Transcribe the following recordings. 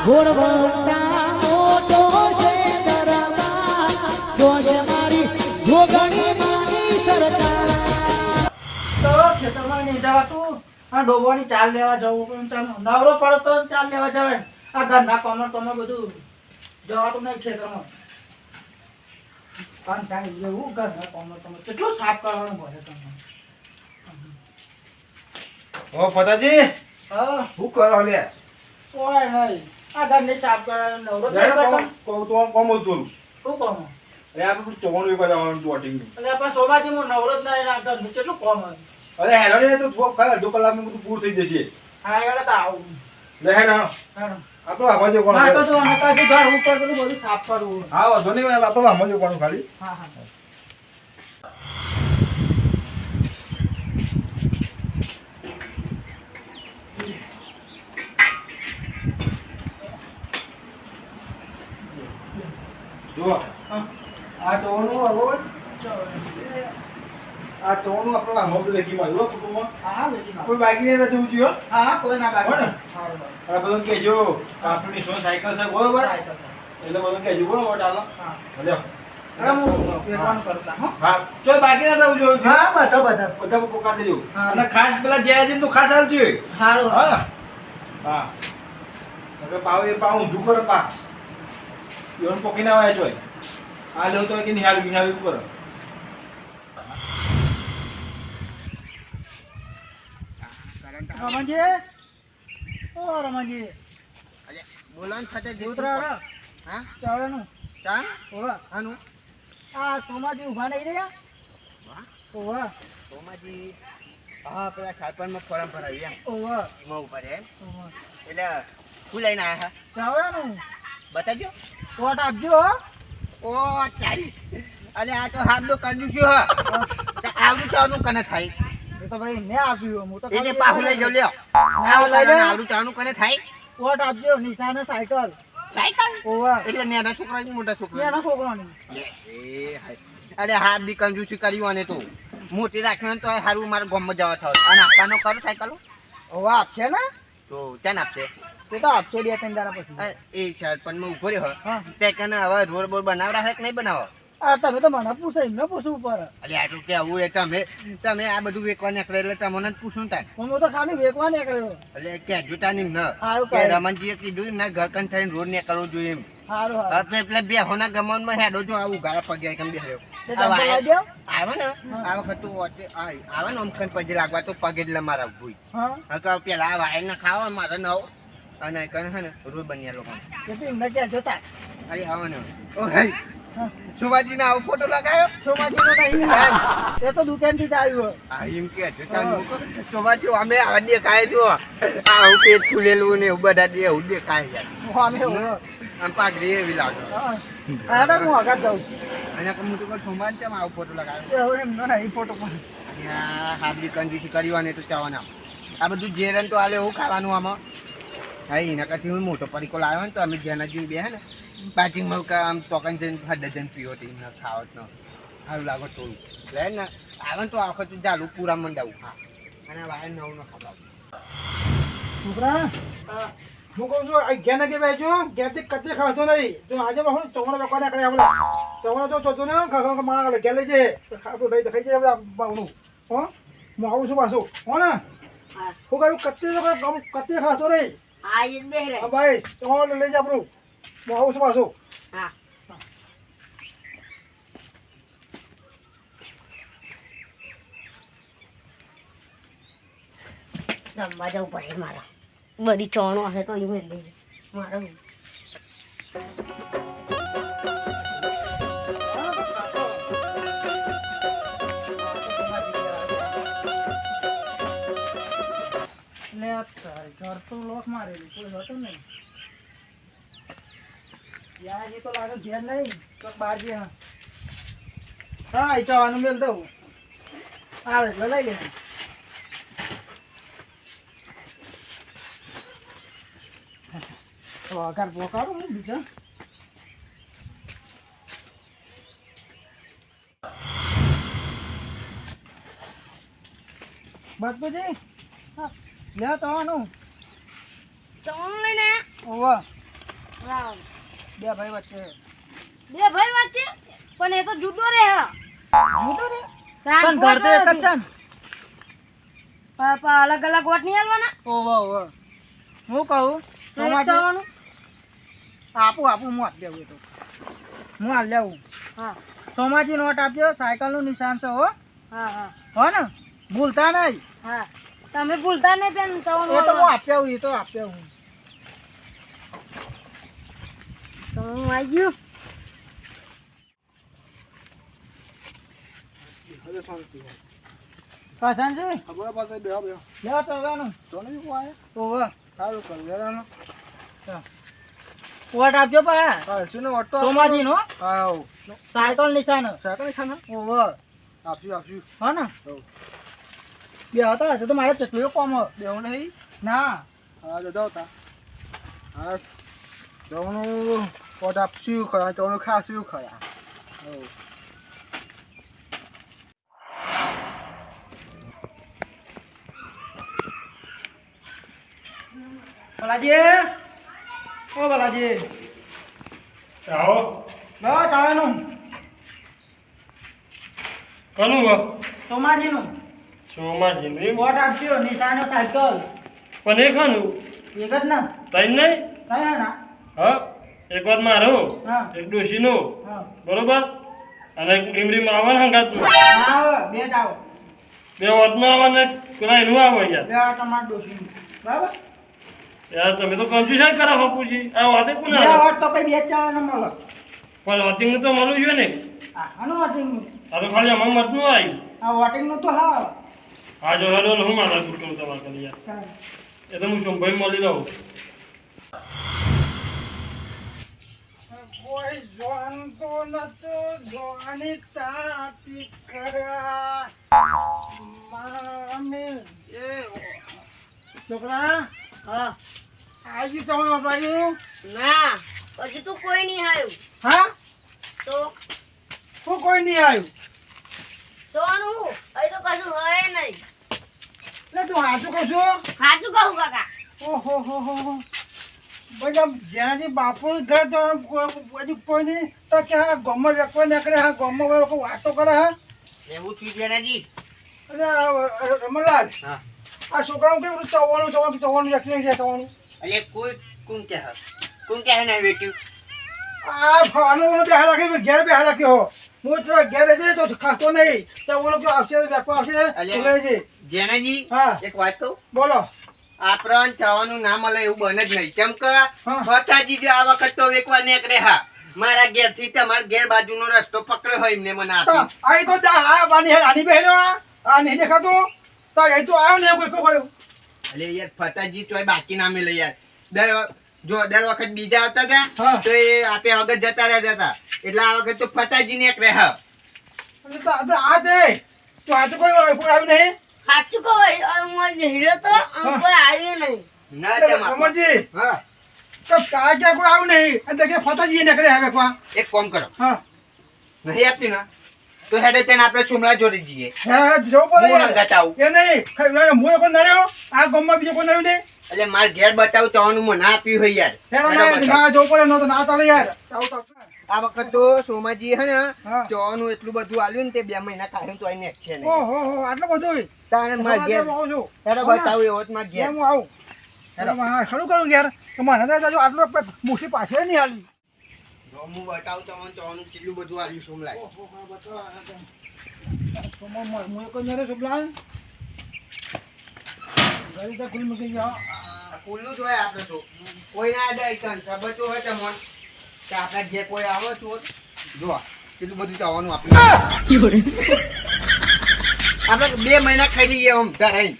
ઘોડવંટા મોટો છે દરબાર જોશે મારી જોગણી મારી સરકાર તો ખેતરમાં નહીં જવાતું આ ડોબોની ચાલ લેવા જવું પણ તમે નવરો પડો તો ચાલ લેવા જવાય આ ઘરના કમર તમે બધું જવાતું નહીં ખેતરમાં ઘરના કમર કમર કેટલું સાફ કરવાનું પડે તમને ઓ ફતાજી. હા. શું કરો લે? ઓય નહીં આ ઘરની સાફ કરવાનું નવરો જ કોમ તો કોમ જ શું કહું અરે આપણે પેલું ચોવાનું એક જવાનું એટલે પણ સોમાજી હું નવરો જ નહીં આ ઘરનું કેટલું કોમ અરે હેલો ને તો થોડુંક ખાલી અડધો કલાકમાં બધું પૂરું થઈ જશે. હા તો આવું. લે હેલો આપણો આમાં જો કોણ જો તો ઘર ઉપર બધું સાફ કરવું હા વાંધો નહીં આપણો આમાં જો કોણ ખાલી. હા હા. જુઓ. આ ચોવાનું બરોબર આ ચોવાનું આપણો જુઓ કુટુંબમાં. હા કોઈ બાકી નહીં જવું જોઈએ હા કોઈ ના બાકી હોય ને? સારું, સારું. આ બધું કહેજો. કાપડની સો સાયકલ છે બરોબર? એટલે બધું કહેજો બરોબર ચાલો. હા. ભલે. અને ખાસ પેલા જયાજી તો ખાસ આવજો હા. પાવ એ પાવ ઊંધું કરો પા. પોકી ના આવે ચોય આ લેવું તો કે નિહાળ નિહાળ કરો. રમણજી ઓ રમણજી બોલાન થતે જેવું ઉતરા હા. ચાવડાનું ચાલ ઓવા. આનું? આ સોમાજી ઊભા નહીં રહ્યા? વાહ. ઓવા. સોમાજી હા પેલા ખાતરમાં ફોરમ ભરાવી એમ. ઓવા. એમાં ઊભા રહે એમ. એટલે શું લઈને આવ્યા ચાવડાનું બતાજો કોટ આપજો. ઓ ચાલીસ અલે આ તો હાબલો કંજુસ્યું હ. આવડું ચાનું કને થાય? એ તો ભાઈ મેં આપ્યું હું તો એને પાછું લઈ જાવ લ્યો. આવડું ચાનું કને થાય? કોટ આપજો નિશાને સાયકલ. સાયકલ? ઓવા. એટલે નેના છોકરા મોટા છોકરા? એના છોકરાની. એ હાય. અરે હાથ બી કંજુસી કર્યું અને તો. મોટી રાખ્યો તો સારું મારે ગોમ જવા થાવ. અને આપવાનો કરો સાયકલો? ઓવા આપશે ને? તો ક્યાં આપશે? તે તો આપશે બે ત્રણ દાડા પછી. એ છે પણ હું ઊભો રહ્યો. તે કને હવે રોડ બોડ બનાવરા છે કે નહીં બનાવો? આ તમે તો મને પૂછો એમને પૂછવું પડે અરે આ તો કેવું એ તમે તમે આ બધું વેચવા નીકળે એટલે તમને જ પૂછું થાય હું તો ખાલી વેચવા નીકળ્યો. એટલે કહેજો તા નહીં ન. કે રમણજીએ કીધું એમના ઘર કન થઈને રોડ નીકળવું જોઈએ એમ. સારું સારું. એટલે પેલા બે હોના હેડો જો આવું ગાળા પગે કેમ બેહ્યો. તે ચંપલ લાવી દ્યો? આવે ને? આ વખત તું આવે ને પગે લાગવા તો પગે જ મારા ભૂઈ હા. પેલા આ વાયર ના ખાવા મારે નવ અને કન હે ને રોડ બન્યા લોકો તે તો જોતા? અરે આવો ને ઓ હે હા. સુભાજીને આવો ફોટો લગાયો? સોમાજીનો નહીં ને. એ તો દુકાનથી જ આવ્યો. આ એમ કે જોતા ચાલ અમે આ દેખાય જો આ હું પેટ ફૂલેલું ને બધા દે એવું દેખાય યાર. હું અમે. આમ પાઘડી એવી લાગે. હા. હા હું આગળ જાઉં. અને હું તો સોમાન કેમ આવો ફોટો લગાવ્યો? એમ એમનો નહીં ફોટો પણ આ હાબડી કંજીથી અને તો ચાવાના આ બધું જેરન તો આલે હું ખાવાનું આમાં. હા એના કરતી હું મોટો પરીકો લાવ્યો ને તો અમે જેના જીવ બે ને પાર્કિંગમાં કા આમ ચોકન જઈને ડઝન પીવો તો એમને ખાવતનો સારું લાગો થોડું. લે ને આવે ને તો આ તો ચાલુ પૂરા મંડાવું હા. અને વાયર નવું ન ખવડાવું. છોકરા? હું. કહું છું આ ઘેર નથી બેસજો ઘેરથી કદી ખાતો નહીં. તો આજે હું ચોવડો વેકવાના કરે આપણે ચોવડો તો ચોથો ને ખાખો મારા ઘેર લઈ જઈએ. ખાતું લઈ ખાઈ જાય બધા બાવનું હો? હું આવું છું પાછું. હો ને? હું. કહ્યું કત્તી તો કત્તી ખાતો નહીં. હા એ જ બેહરે. હા ભાઈ ચોવડો લઈ જા આપણું હું આવું છું પાછું. હા. રમવા જવું પડે મારા. બધી ચોણો હશે તો એ મેં લઈ મારા મારેલું કોઈ હતો નહીં. યાર, એ તો લાગે ઘેર નહીં તો બહાર જે હા. હા, એ ચાવાનું મેલ દઉં. આવે, એટલે લઈ લે. વઘાર પોકારો બીજા. બાપુજી લે તો આનું. ચોણ ઓવા. બે ભાઈ વચ્ચે બે ભાઈ વચ્ચે પણ એ તો જુદો રહે હ. જુદો રે પણ ઘર તો એક જ છે ને? અલગ અલગ વોટ નહીં હું કહું તો એક સોમાજી થવાનું. આપું આપું હું આપી તો. હું હાલ લેવું. હા. સોમાજી નોટ આપજો સાયકલનું નિશાન છે હો. હા હા. હો ને? ભૂલતા નહીં. હા. તમે ભૂલતા નહીં બેન એ તો હું આપી આવું એ તો આપી આવું. તો હું આવી ગયું. હવે શાંતિ હા શાંતિ ખબર પાસે બેહો. બેહો લેવા તો હવેનું તો નહીં કોઈ ઓહો સારું કરું લેવાનું વોટ આપજો પા. હા શું ને તો સોમાજી નો આવ. સાયકલ નિશાન. સાયકલ ખાના ઓહો આપશું આપશું હો ને. બે હતા હશે તો મારે ચટલીઓ કોમ હ. બેહો નહીં? ના. હા દાદા હતા હા જવાનું પોટ આપશું ખરા જવાનું ખાશું ખરા. હવ. ભલાજી ઓ ભલાજી આવો બસ આવેનું કોનું ગો સોમાજીનું સોમાજી વોટ આપજો નિશાનો સાયકલ. પણ એ ખાનું એક જ ના? તઈ નહીં? હે ના હા એક વાર મારો. એક ડોશીનો. બરોબર? અને એક લીમડી માવન હંગાતું. આવો બે જ આવો. બે આવે ને પેલા એનું આવે યાર બે તમાર ડોશીનું. બરાબર? યાર તમે તો કન્ફ્યુઝન કરો બાપુજી આ વાતે કોને બે આવે? વોટ તો ચાવવાનો મળે. પણ વોટિંગનું તો મળવું જોઈએ ને. આનું વોટિંગનું આ તો ખાલી અમારું મતનું આવ્યું આ વોટિંગનું તો હા હું તમારે તો હું મળી રહું કોઈ નતો તાતી કરા. મામે એ છોકરા હા. આજી તમારો ભાઈ ના હજી તો કોઈ નહીં આવ્યું હા? તો? હું કોઈ નહીં આવ્યું સોનું હું તો કશું હોય નહીં. એટલે તું હાચું કહું છું? સાચું કહું કાકા. ઓહો હો હો હો. જ્યાંથી બાપુ ઘર તો હજુ કોઈ નહીં. તો કે હા ગમમાં વ્યક્તિ નીકળે? હા ગમમાં લોકો વાતો કરે હા? એવું થયું જેનાજી અરે રમણલાલ. હા. આ છોકરાનું કેવું ચવાણું ચવાણું ચવાણું વ્યક્તિ છે ચવાણું? અરે કોઈ કોણ કહે? કોણ કહે ને બેટ્યું આ ફાનો બેહા રાખી ઘેર બેહા રાખ્યો હું તો ઘેર જઈ તો ખાતો નહીં. ચવાણું કે આવશે વ્યક્તિ આવશે? અલ્યા. જેનાજી હા. એક વાત કહું? બોલો. આપણ થવાનું ના મળે એવું બને જ નહીં. કેમ કે ફટાજી આ વખત તો વેકવા નીકળે હા. મારા ઘેરથી તમારા ઘેર બાજુનો રસ્તો પકડ્યો હોય એમને મને આપી. આઈ તો આ બાની આની બેહેલો આ. આ નહીં દેખાતું? તો અહીં તો આવ્યો ને કોઈ કોઈ અલે યાર ફટાજી તો બાકી ના મેલે યાર. દર જો દર વખત બીજા આવતા હતા હા. તો એ આપે વગર જતા રહેતા હતા. એટલે આ વખત તો ફટાજી ને એક રહે આ તો આ છે. તો આ તો કોઈ કોઈ આવ્યું નહીં. સાચું કહું હું હીરો તો કોઈ આવ્યું નહીં. ના. હા. તો ક્યાં કોઈ આવ્યું નહીં. અને તો કે ફતાજી નીકળે હવે કો એક કામ કરો. હા. નહીં આપતી ને. તો હેડે તેને આપણે ચુમલા જોડી દઈએ. હા. આવું. એ નહીં. હું કોઈ નડ્યો? આ ગામમાં બીજો કોઈ નડ્યું નહીં? એટલે મારે ઘેર બતાવ ચાવાનું મને ના આપ્યું હોય યાર. હેરા ના જો પડે નો તો ના ચાલે યાર. આ વખત તો સોમાજી હે ને ચાવાનું એટલું બધું આલ્યું ને તે બે મહિના કાઢ્યું તો એને છે ને. ઓહો હો આટલું બધું તાણે માર ઘેર આવું બતાવ બતાવું એવો જ માર ઘેર. હું આવું. હેલો. હા ખરું કરું યાર તો મને તો જો આટલો મુઠી પાછળ નહીં આલી. જો હું બતાવું ચોવાનું ચોવાનું કેટલું બધું આલ્યું સોમલાય ખુલ્લું જ હોય આપણે તો. કોઈ ના અડે કન ખબર તો હોય તમને. કે આપણા જે કોઈ આવે તો જો. કેટલું બધું ચાવવાનું આપણે. આપણે બે મહિના ખાઈ લઈએ આમ ધરાઈ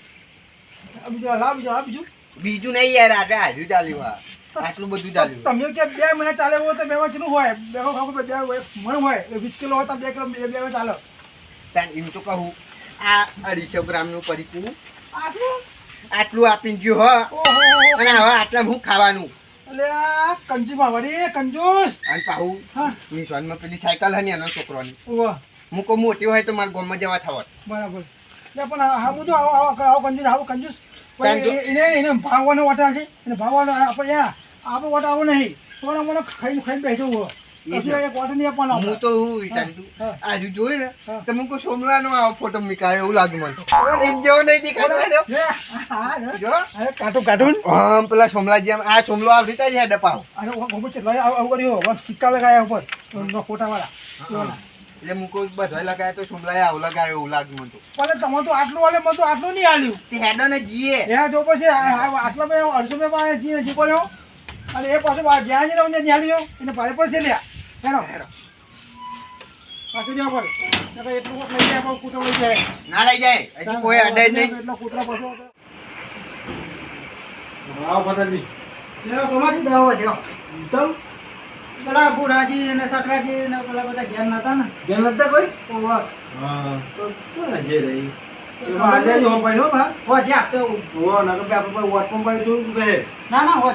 બીજું નહીં યાર આજે હાજુ ચાલ્યું આ. આટલું બધું ચાલ્યું. તમે કે બે મહિના ચાલે હોય તો બે માં કેટલું હોય? બે માં બે મણ હોય વીસ કિલો હોય તો બે કિલો બે બે ચાલે. તાન એમ તો કહું આ અઢીસો ગ્રામનું પરીકું આટલું? આટલું આપી ગયું હો ઓહો અને હવે આટલા હું ખાવાનું આ કંજૂસમાં વળી અને પાહું હા નિશાનમાં પેલી સાયકલ હે ને એનો છોકરોની હું કહું મોટી હોય તો મારા ગામમાં જવા થવા બરાબર પણ આ આ બધું આવો આવો આવો કંજૂસ આવો કંજૂસ એને એને ભાવવાનો વટા છે એને ભાવવાનો આપણે યા આપણે વટા આવું નહીં સોના મને ખાઈને ખાઈને જવું હોય. હું તો હું વિચારી તું આજુ જોઈ ને હા. હું કોઈ આવો ફોટો મીકાય એવું લાગે મને. એક જેવો નહીં દેખાતો. હે, હા, હા, પેલા સોમલા આ સોમલો આવું આવું સિક્કા લગાયા ઉપર. ફોટા વાળા એટલે હું કોઈ બધા લગાય તો સોમલાએ આવું લગાયો એવું લાગ્યું મને તો. પણ તમારે તો આટલું આલે મને તો આટલું નહીં આલ્યું તે હેડો ને જીએ એ જો પછી આટલા મેં અડધો મેં પાસે જી જી પડ્યો. અને એ પાછો જ્યાં જઈને અમને લ્યો એને ભારે પડશે લ્યા. હેરો હેરો. પાછું જવા પડે એટલું કોક લઈ જાય પણ કૂતરો લઈ જાય. ના લઈ જાય. હજી કોઈ અડે નહીં. એટલો કૂતરો પાછો આવો ફટાજી સોમાજી દવા વધ્યો પેલા બુઢાજી ને સટરાજી ને પેલા બધા ઘેર નતા ને? બેન નતા કોઈ? હા. તો ક્યાં જે રહી. આજે જ હો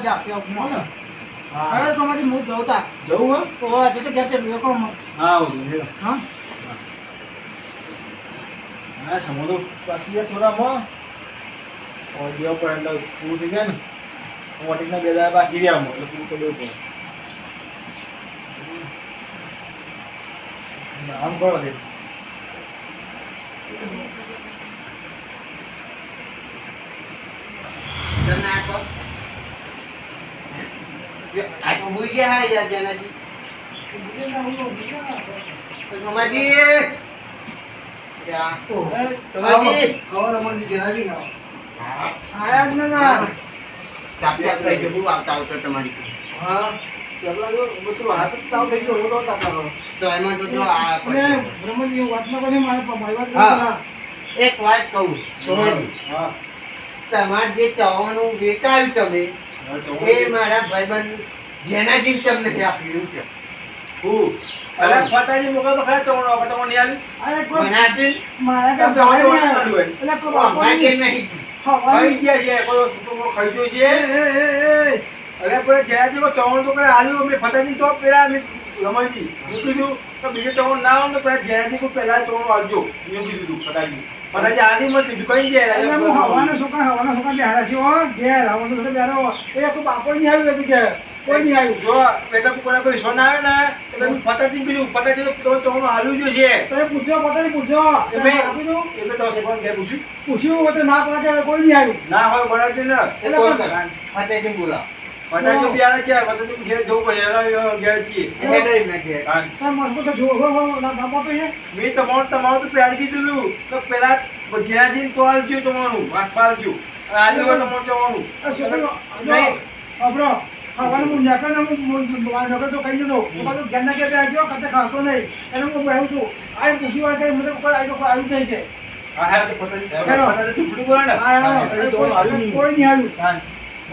આપ્યો હા. અરે સોમાજી હું જોતા જવું હો? ઓવર તું તો ઘેર છે લોકો હા હેડો હા. હા. સમોદો પાછી થોડા થોડામાં ઓડિયો પર એટલે પૂરું થઈ ગયા ને. મોટીના બે દાડા બાકી રહ્યા મો એટલે પૂરું તો દેવું પડે. આમ કરો દે નાખો. આ તો ભૂઈ ગયા હા યાર જેનાજી. તો સોમાજી. ત્યાં. સોમાજી. કવર અમરની જેનાજી આયા જ ને ના ચાપ ચાપ રહી જવું આવતા આવતા તમારી હા. એક વાત કહું તમારે જે ચવાનું વેચાયું તમે. એ મારા ભાઈબંધ જેનાજી તમને આપ્યું છે. હું? અરે ફટાજી આપણે તમને અરે મારા ભાઈ. એટલે નહીં. છે? કોઈ ખાઈ ગયો છે. અરે પર જ્યાં જેવો ચવણ તો કરે આલ્યું અમે ફટાજી તો પેલા અમે રમણજી હું કીધું તો બીજો ચવણ ના આવે ને પેલા જ્યાંથી કોઈ પહેલા ચવણ આલજો. એવું કીધું તું આની મત એટલે હું હવાના છોકરા હવાના છોકરા બેહાડા છે હો. ઘેર હવાનો છોકરો બેહાડો. એ કોઈ નહીં આવ્યું એમ કોઈ નહીં આવ્યું. જો એટલે કોઈ કોઈ વિશ્વાસ ના આવે ને એટલે ફટાજી કીધું ફટાજી તો ચવણ આલ્યું જ. છે તો એ પૂછજો પોતાને પૂછજો આપી દઉં. એટલે તો છોકરાને ઘેર પૂછ્યું. પૂછ્યું તો ના પાડે કોઈ નહીં આવ્યું. ના હોય બનાવતી ને. એટલે કોણ કરે? બોલાવો. બિયારા ઘેર ઘેર છીએ. એ ઘેર. હા. તાર મજબૂત જો હો, હો, હો, ના ના પાડતો છે મેં તમારું તમારું તો પહેલા કીધું તો. પેલા ઘેરાજીને તો આલજો જવાનું વાત પાડજો આજે તમારું જવાનું. નહીં. અબરો હવાનું હું હું હું નકર તો તો પાછું ઘેર ખાતો નહીં. એને હું બેહું છું. આ પૂછી વાત કરી મને કોઈ આવી કોઈ આવ્યું નહીં કે. હા હા તો ફટાજી હેલો. ફટાજી બોલે ને આવ્યું નહીં. કોઈ નહીં આવ્યું. હા.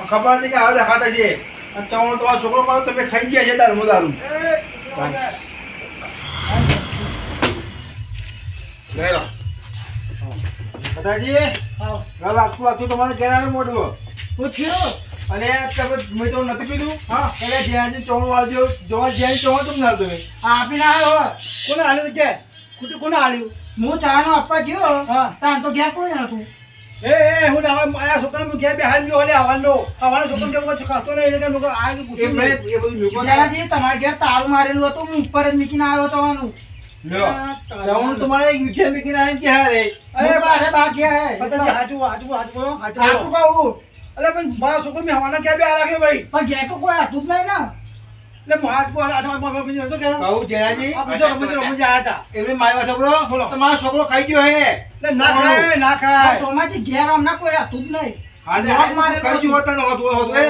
ખબર હતી કે હવે દેખાતા છે અને ચવણ તમારો છોકરો પાડો તમે ખાઈ ગયા છે દારૂ દારૂ. ગયેલો ફટાજી આખું આખું તમારે ઘેર આવે મોઢું. થયો? અને તમે મેં તો નતું કીધું. હા. એટલે જ્યાંથી ચવણ વાળજો જોવા જ્યાં ચોણ તમને ના તમે. હા આપીને આવ્યો કોને હાલ્યું કે? કોને હાલ્યું? હું ચાનો આપવા ગયો. હા. તાન તો ઘેર કોઈ નતું. એ એ હું ના મારા છોકરાને હું ઘેર બેહાડી ગયો એટલે આવવાનો આવવાનો છોકરો જેમ કોઈ ખાતો નહીં એટલે લોકો આ એ મેં એ બધું મેં જયાજી તમારે ઘેર તારું મારેલું હતું હું ઉપર જ મૂકીને આવ્યો ચોવાનું લ્યો. ચવણ તમારે યુકે મેકીને આવીને કે હારે? અરે બારે હે. પતંગ હાચું બોલો હાચું સાચું કહું. અલે પણ મારા છોકરો મેં હવાના ક્યાં બેહા રાખ્યો ભાઈ? પણ ઘેર તો કોઈ હતું જ નહીં ને. એટલે હું હાથ પર હાથ પર પર પર પર પર કહું જયાજી આ પૂછો રમૂજ રમૂજ આયા હતા. એમને મારવા છોકરો બોલો. તમારો છોકરો ખાઈ ગયો હે. એટલે ના ખાય ના ખાય. સોમાજી ઘેર આમના કોઈ હતું જ નહીં. હાલે મોજ હાલે મારેલું ખાઈ ગયો હતું. હોતા ન હોતું હોતું. હે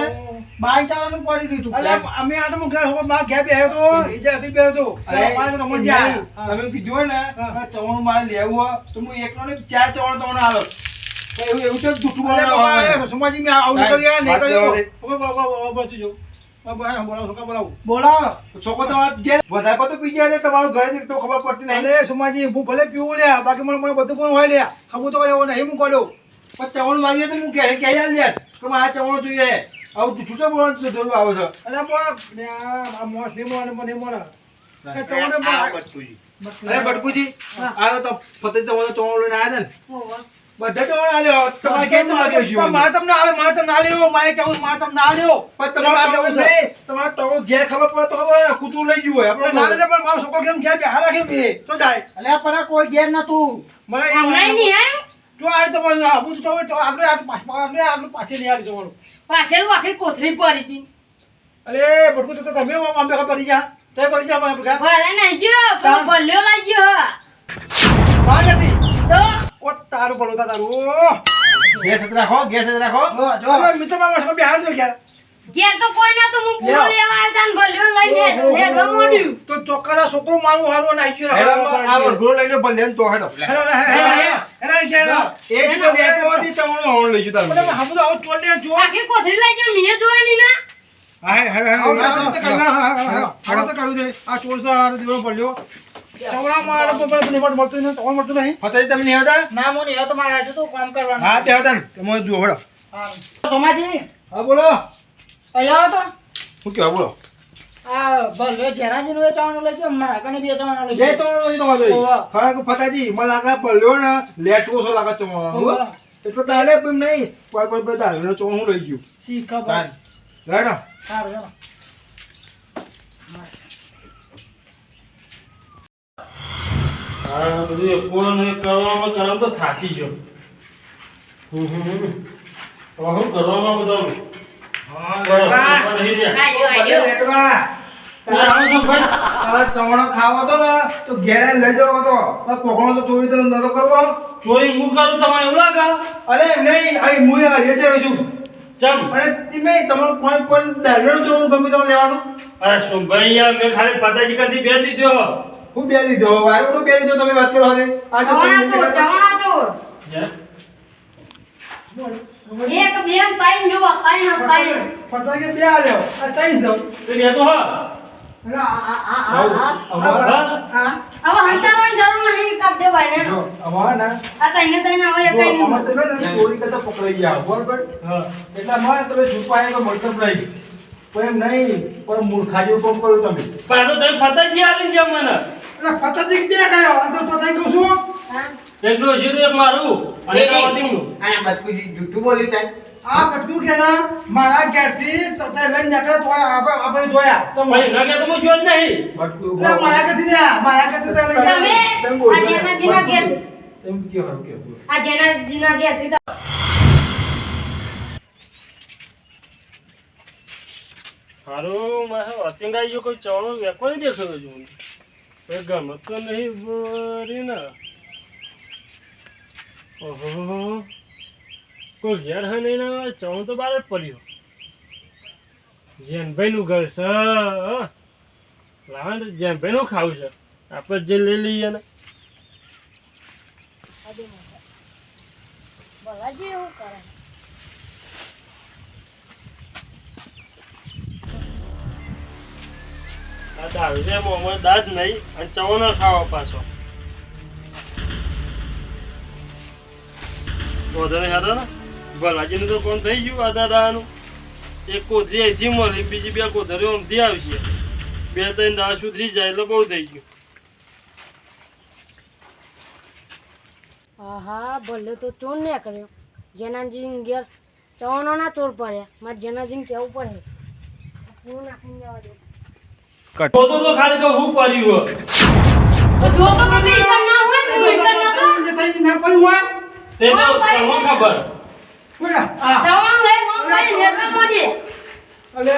બાઈ ચાવાનું પડી દીધું અલે અમે આ તો હું ઘેર છોકરો મારા ઘેર બેહ્યો તો ઈજે હતી બેહ્યો તો. અરે પાંચ રમૂજ આયા. તમે કીધું ને ચવણ મારે લેવું હોય તો હું એકલો ને ચાર ચવણ તમને તો એવું એવું તો જૂઠું મેં આવું નહીં કર્યું. દે. બોલાવો, છોકરા વધારે પડતો પી જાય તમારું ઘરે તો ખબર પડતી નહીં. સુમાજી હું ભલે પીવું લે બાકી મને મને બધું કોણ હોય લ્યા. ખબર તો એવો નહીં હું કર્યો પણ ચવણ માંગ્યું તો હું યાર કે આ ચવણ જોઈએ. આવું તો બોલવાનું જરૂર આવે છે. અલે પણ આ મોસ નહીં મળે મને તો અરે બટકુજી તો ફતે તમારો ચવણ લઈને આવ્યા ને? બધા આલ્યો તમારે કેમ લાગ્યો તમને આલે મારે તમને આલ્યો કેવું મારે તમને આલ્યો પણ તમારે તમારે ઘેર ખબર પડે તો કૂતરું લઈ ગયું ના આપણે પણ મારો છોકરો કેમ ઘેર બેહા? રાખે બે? તો જાય. અલ્યા પણ કોઈ ઘેર નતું. મને એ હમણાં નહીં આવ્યો જો આ તો મને આબુ તો હવે તો આપણે આ પાછ- આપણે આગળ પાછી નહીં આવી જવાનું. પાછળ આખી કોથળી પડી હતી અરે બટકું તો તમે પડી જા. તે પડી જા ભલે નહીં ગયો પણ ભલ્યો લઈ ગયો નથી. તો ઓ તારું તા તારું ગેસ રાખો ગેસ રાખો જો મિત્ર મારા છોકરો બિહાર જો ગયા ઘેર તો કોઈ ના તો હું પૂરો લેવા આવ્યો તાન ભલ્યો લઈને હેડવા મોડ્યું તો ચોક્કસ છોકરો મારું હારો ના આવી રહ્યો આ વરઘોડો લઈને ભલ્યો ને તો હેડો hello, hello, hello, hello, hello. તો લેતો હતી તમારો હોર્ન લઈ જતા મને હમણાં આવું ચોલ દે, જો. આખી કોથળી લઈ જો મીએ જોવાની ના હા, હે, હે, હે, આવું હે, આવું તો હે, કહ્યું, હે. હા, હા, હા, હા. આવું તો કહ્યું છે. આ ચોર છે, આ દીવાનો ઓવા. મને લાગે પડ્યો ને લેટવો છો લાગે તમારો. એટલો ડાલે નહીં. કોઈ કોઈ બધા હું લઈ ગયું. શી ખબર. સારું. હા બધું એકોણ ને કરવામાં કરવામાં તો થાકી ગયો. હમ હમ. કરવામાં બધાનું? ખાવો હતો ને તો ઘેરે લઈ જવો હતો. કોકણો તો ચોરી તો નતો કરવો. ચોરી હું કરું તમારે એવું લાગે? અરે નહીં અહીં હું હારીએ છે છું ચમ? અને તમે તમારું કોઈ કોઈ દારૂનું ચોરું ગમે તમે લેવાનું? અરે શું ભાઈ યાર મેં ખાલી પતાજી કદી બે દીધો. હું બે લીધો. વાયરો બે લીધો તમે વાત કરો હવે આ જો જવાના તમે ચોર જવાના ચોર એક બે પાઈન જો પાઈન પાઈન પતા કે બે આલ્યો. આ ત્રણ છે. તો ના. ને. ગયા બરોબર? હા. મૂર્ખાજી તો પણ એમ નહીં પણ મૂર્ખા જેવું કામ કર્યું તમે. પણ તો તમે આલી ગયા મને. અને બે ગયો. આ તો ફટાકે કહું છું. હા. એક એક મારું અને એક આ આ બધું જૂઠું બોલ્યું તાય આ બધું કે ના, મારા ઘેરથી તો લઈને નીકળ્યા તો આપણે આપણે જોયા. તો ભાઈ ના કે તો હું જોત નહીં. બટકું એટલે મારા ઘરથી ને મારા ઘરથી તો તમે? ગયા. તેમ. બોલ, ઘેર એમ કયો હારું કયો, બોલ. આ જેનાજીના ઘેરથી તો હારું મારે અતિંગાઈ જો કોઈ ચવણો વેકો નહીં દેખાયો છું ગમત તો નહીં ભરી ને. ઓહો. કોઈ હે નહીં ને તો બહાર જ પડ્યો. જેનભાઈ નું ઘર છે લાવે જેન જેનભાઈ નું ખાવું છે. આપણે જે લઈ લઈએ ને. બોલાજી એવું કરે. દારૂ નહીં, અને ચવણો ખાવા પાછો. વધારે ને? ભલાજીનું તો કોણ થઈ ગયું આ દાદાનું? એક અહીંથી મળી, બીજી બે કોથળીઓ આમથી આવશે. બે ત્રણ દાળ સુધરી જાય એટલે બહુ થઈ ગયું. આહા, ભલે તો ચોર ને કર્યો. જેનાજી ઘેર ચવાણો ના ચોર પડે મારે જેનાજી કેવું પડે. હું નાખીને જવા પોતો તો ખાલી તો હું કર્યું હો. જો તો કદી ઈકર ના હોય તો ઈકર ના તો જે થઈ ને પડ્યું હોય, તે તો તમને ખબર. બોલા. ચવાણું લઈ મોં કરી નેતા મોડી અલે,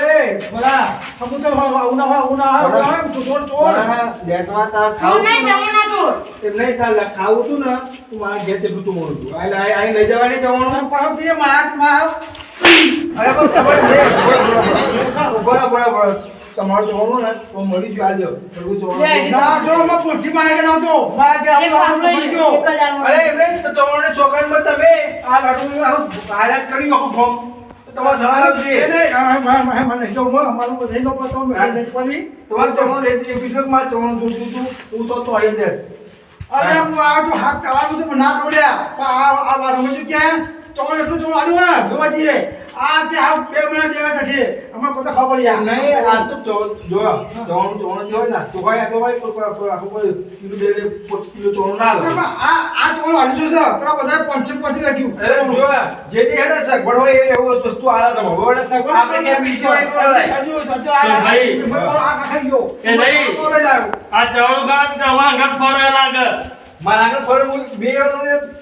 બોલા, હમું તો આવું ના હોય, આવું ના હોય, આવું ચોર, ચોર. મારા તા ખાવ નહીં હતું ચોર એમ નહીં તા લા- ખાવું હતું ને તું મારા ઘેર તે તું મોડું છું આ આ- આ લઈ જવાની જવાનું. પાછું તે મારા હાથમાં અરે પણ ખબર છે. બરાબર બરાબર તમારું જોવાનું ને તો મળી ગયું આલ્યો થોડું જોવાનું ના, જો મે પૂછી મારા ઘરે નહોતો. મારા એક આવું જ આલવાનો. અરે એમ નહીં તો તમારે ચોકનમાં તમે આ લાડુ આ હાઈલાઇટ કરી આખું ફોર્મ તમારે એ છે મારે નહીં જવું, હો. અમારું બધે નો પતો, મેં નહીં પડી. તમારે જવાનું રહેતું માં જવાનું જોતું તું હું તો તો આવી જાય અરે હું આ જો હાથ કરવાનું તો ના. પણ આ- આ વાર રમતું ક્યાં? ચોકડ એટલું જોવા આવ્યું ને, જોવા આ તે આ બે મહિના જેવા નથી અમારે પોતા ખબર પડી નહીં આ તો ચો- જો ચવાણું ચવાણું જે ને તો હોય તો હોય કોઈ આખું કોઈ કિલો બે કિલો ચવાણું ના આ આ તમારું અઢીસો છે પેલા બધા પંચમ પંચી રાખ્યું અરે જો જે જે હેડે સગવડ હોય એવી એવું વસ્તુ આલે તમે બરોબર આપણે ક્યાં બીજી હોય હજુ હજુ આ ભાઈ, આ ખાઈ ગયો એ નહીં. તો આ ચવાણું ખાવા તમારા ઘર ફરે લાગે મારા આગળ ફરે હું બે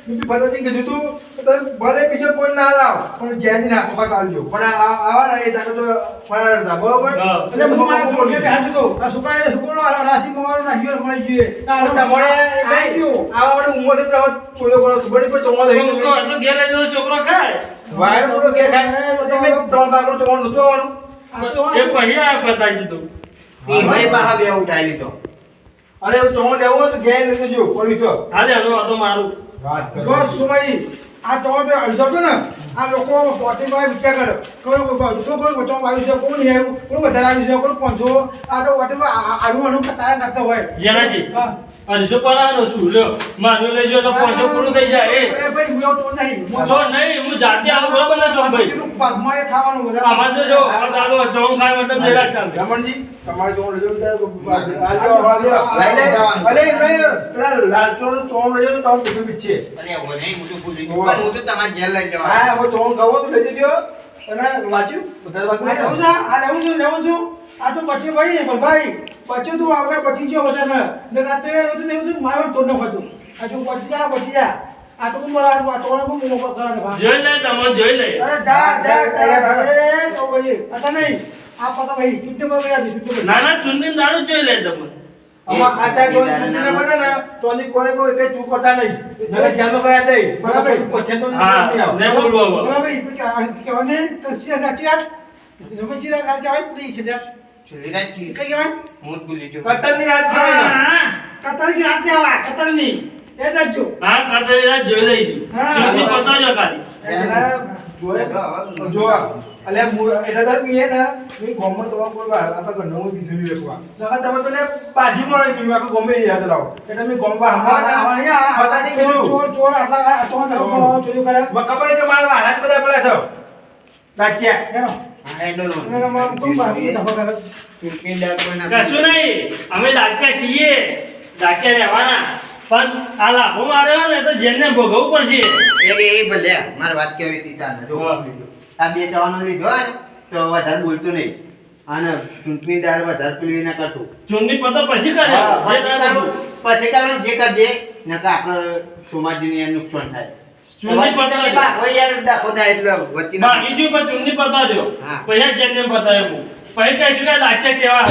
બીજું ફરતી કીધું તું તો તમે ભલે બીજો કોઈ ના લાવ પણ જેની નાખો પાક આવજો પણ આવા ના એ તારે તો ફરાર બરોબર? એટલે હું મારા છોકરીને બેહાડી દીધો. આ છોકરાએ છોકરો આ રાશિ મોવાળો નાખ્યો મળી જોઈએ. આ તમારે આવી ગયો. આવા વડે ઉંમર તો ચોલો કરો બડી પર ચોમો થઈ છોકરો હતો ઘેર લઈ છોકરો ખાય. વાયર મોટો કે ખાય. તમે ત્રણ બાકડો ચોમો નતો આવવાનું. એ પહેલા આ પતાઈ દીધું. એ ભાઈ પાછા બે ઉઠાઈ લીધો. અરે ચોમો લેવો તો ઘેર લઈ જજો પોલીસો હાલે હલો આ તો મારું. વાત રોજ સુમાઈ આ તો તો અડધો છો ને. આ લોકો પોતે ભાઈ વિચાર કરે કોઈ જો કોઈ બચવા આવ્યું છે કોણ નહીં આવ્યું? કોણ વધારે આવ્યું છે કોણ પંચો આ તો હોટેલ આડું આડું કતાર કરતા હોય. જેનાજી હા. અઢીસો પરાનો છું લ્યો મારું લેજો તો પાંચસો પૂરું થઈ જાય. એ. ભાઈ હું તો નહીં. હું જો નહીં હું જાતે આવું બરાબર ના છું ભાઈ. કીધું પગમાં એ ખાવાનું બધા આમાં તો જો આ ચાલો ચવાણું ખાય મતલબ જરા જ ચાલે રમણજી તમારે જો લેજો તો આ લઈ લઈ લે અરે નહીં પેલા લાલચોળ ચોમો લેજો તો તમે બીજું બીચે છે. અરે હવે નહીં હું તો ભૂલી ગયો. હું તો તમારે ઘેર લઈ જવા હા હવે ચોમો ખાવો તો લેજો અને વાંચ્યું? બધા આ લેવું છું છે આ લેવું છું લેવું છું. આ તો પછી ભાઈ ને ભાઈ પછી તું આપણે પછી ગયો બધા ને રાતે એવું તો મારો તો ન ખાતું આ જો પછી જા પછી જા આ તો હું આ તો હું મોકો કરા જોઈ લે તમે જોઈ લે અરે જા જા જા અરે તો ભાઈ અતા નહીં આ પતા ભાઈ ચુટ્ટી માં ગયા ચુટ્ટી ના ના ચૂંટણી દારૂ જોઈ લે તમે આમાં ખાતા જો ચૂંટણીને મળે ને તો આની કોને કોઈ કઈ ચૂક કરતા નહીં નકર ચાલો ગયા નહીં બરાબર. પછી તો હા નહીં આવે. ને બોલવો બરાબર કે કહેવાને તો ચીરા રાખ્યા તમે ચીરા રાખ્યા હોય પ્લીઝ છે છોડીને જ કઈ કહેવાય? હું જ ભૂલી ગયો. કતરની રાત કહેવાય કતરની રાત આવા કતરની? એ રાખજો. હા કાતરી રાત જોઈ લઈશું. હા. ચૂંટણી પતાવજો ખાલી એના જોડે જોવા અલ્યા એટલે તો મેં ને મેં ગામમાં તમારે કોઈ વાર આપણા હું કીધું નહીં સગા તમે તો ને ગામે યાદ રાખ. એટલે મેં ગામમાં હમણાં નહીં કીધું. ચોર ચોર આટલા ચોર કરે. ખબર કે જ બધા પેલા છે. રાખ્યા. મારું કોણ બાજુ ધફો કરે ચૂંટણી કશું નહીં. અમે દાખ્યા છીએ. દાખ્યા રહેવાના. પણ આ લાભો માર્યો ને તો જેને ભોગવવું પડશે. એ એ ભલે. મારી વાત કેવી હતી તાને આ બે જવાનો લીધો તો વધારે બોલતું નહીં. અને ચૂંટણી દાર વધારે પેલું ના કરતું ચૂંટણી પતો પછી કરે. પછી કરવાનું જે કરજે. નકર આપણે સમાજને નુકસાન થાય. ચૂંટણી વચ્ચે બા ભાગો યાર થાય એટલે વચ્ચે ના- બાકી શું પણ ચૂંટણી પતાવજો હા. પછી જેને પતાવ્યું પછી કહીશું કે દાખ્યા કેવા.